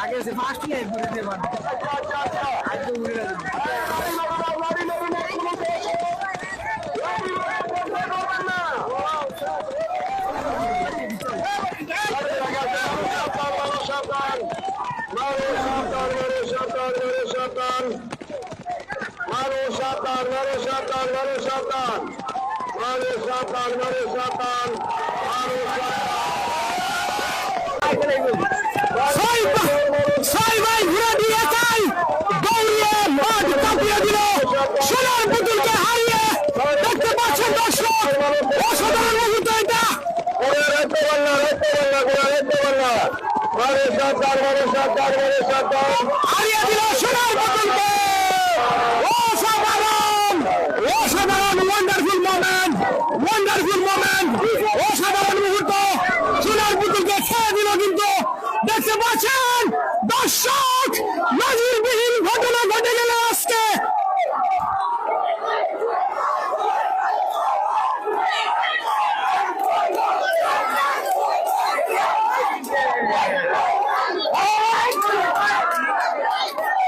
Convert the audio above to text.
আগে সে first year ঘুরে দেবার আগে ঘুরে দেবার ছয় বা- ছয় ভাই ঘুরে দিয়ে তাই দৌড়িয়ে মাঠ কাঁপিয়ে দিল। সোনার পুতুলকে হারিয়ে দেখতে পাচ্ছেন দর্শক। অসাধারণ মুহূর্ত এটা। হারিয়ে দিল সোনার পুতুলকে অসাধারণ অসাধারণ ওয়ান্ডারফুল মোমেন্ট ওয়ান্ডারফুল মোমেন্ট অসাধারণ মুহূর্ত। সোনার পুতুলকে খেয়ে দিল কিন্তু দেখতে পাচ্ছেন দর্শক, নজিরবিহীন ঘটনা ঘটে গেল আজকে।